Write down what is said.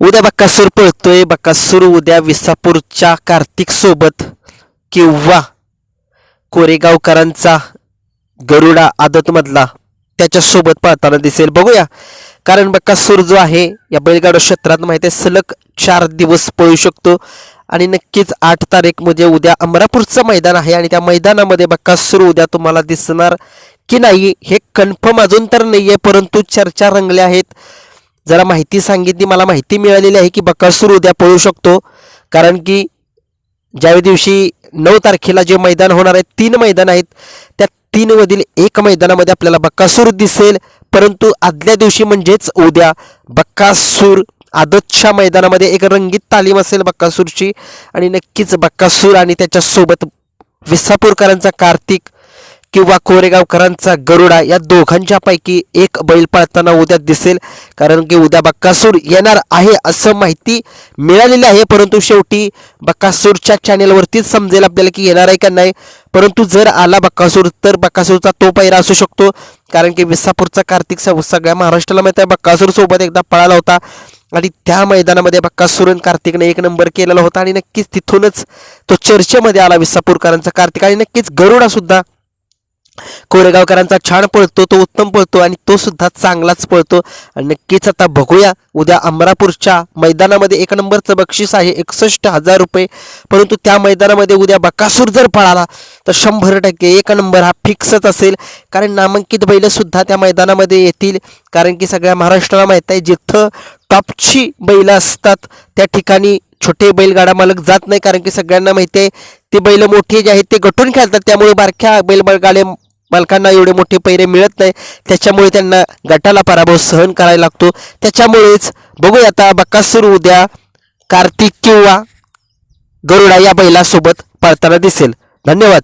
उद्या बक्कासूर पळतोय बक्कासूर उद्या विसापूरच्या कार्तिक सोबत किंवा कोरेगावकरांचा गरुडा आदतमधला त्याच्यासोबत पळताना दिसेल. बघूया. कारण बक्कासूर जो आहे या बैलगाडा क्षेत्रात माहिती आहे सलग चार दिवस पळू शकतो. आणि नक्कीच आठ तारीख म्हणजे उद्या अमरापूरचं मैदान आहे आणि त्या मैदानामध्ये बक्कासूर उद्या तुम्हाला दिसणार की नाही हे कन्फर्म अजून तर नाही आहे परंतु चर्चा रंगल्या आहेत. जरा माहिती सांगितली मला माहिती मिळालेली आहे की बकासूर उद्या पळू शकतो. कारण की ज्यावेळी दिवशी नऊ तारखेला जे मैदान होणार आहे तीन मैदान आहेत त्या तीनमधील एक मैदानामध्ये आपल्याला बक्कासूर दिसेल. परंतु आदल्या दिवशी म्हणजेच उद्या बक्कासूर आदतच्या मैदानामध्ये एक रंगीत तालीम असेल बक्कासूरची आणि नक्कीच बक्कासूर आणि त्याच्यासोबत विसापूरकरांचा कार्तिक किंवा कोरेगावकरांचा गरुडा या दोघांच्या पैकी एक बैल पळताना उद्या दिसेल. कारण की उद्या बक्कासूर येणार आहे असं माहिती मिळालेली आहे. परंतु शेवटी बक्कासूरच्या चॅनेलवरतीच समजेल आपल्याला की येणार आहे का नाही. परंतु जर आला बक्कासूर तर बक्कासूरचा तो पैरा असू शकतो. कारण की विसापूरचा कार्तिक स- सगळ्या महाराष्ट्राला माहिती आहे बक्कासूर सोबत एकदा पळाला होता. आणि त्या मैदानामध्ये बक्कासूर आणि कार्तिकने एक नंबर केलेला होता. आणि नक्कीच तिथूनच तो चर्चेमध्ये आला विसापूरकरांचा कार्तिक. आणि नक्कीच गरुडा सुद्धा कोरेगावकरांचा छान पळतो तो उत्तम पळतो आणि तो सुद्धा चांगलाच पळतो. आणि नक्कीच आता बघूया उद्या अमरापूरच्या मैदानामध्ये एक नंबरचं बक्षीस आहे एकसष्ट हजार रुपये. परंतु त्या मैदानामध्ये उद्या बकासूर जर पळाला तर शंभर टक्के एक नंबर हा फिक्सच असेल. कारण नामांकित बैलसुद्धा त्या मैदानामध्ये येतील. कारण की सगळ्या महाराष्ट्राला माहीत आहे जिथं टॉपची बैलं असतात त्या ठिकाणी छोटे बैलगाडा मालक जात नाही. कारण की सगळ्यांना माहिती आहे ते बैल मोठे जे आहेत ते गटून खेळतात. त्यामुळे बारक्या बैलगाड्या मालकांना एवढे मोठे पैरे मिळत नाही. त्याच्यामुळे त्यांना गटाला पराभव सहन करायला लागतो. त्याच्यामुळेच बघूया आता बकासूर उद्या कार्तिक किंवा गरुडा या बैलासोबत पळताना दिसेल. धन्यवाद.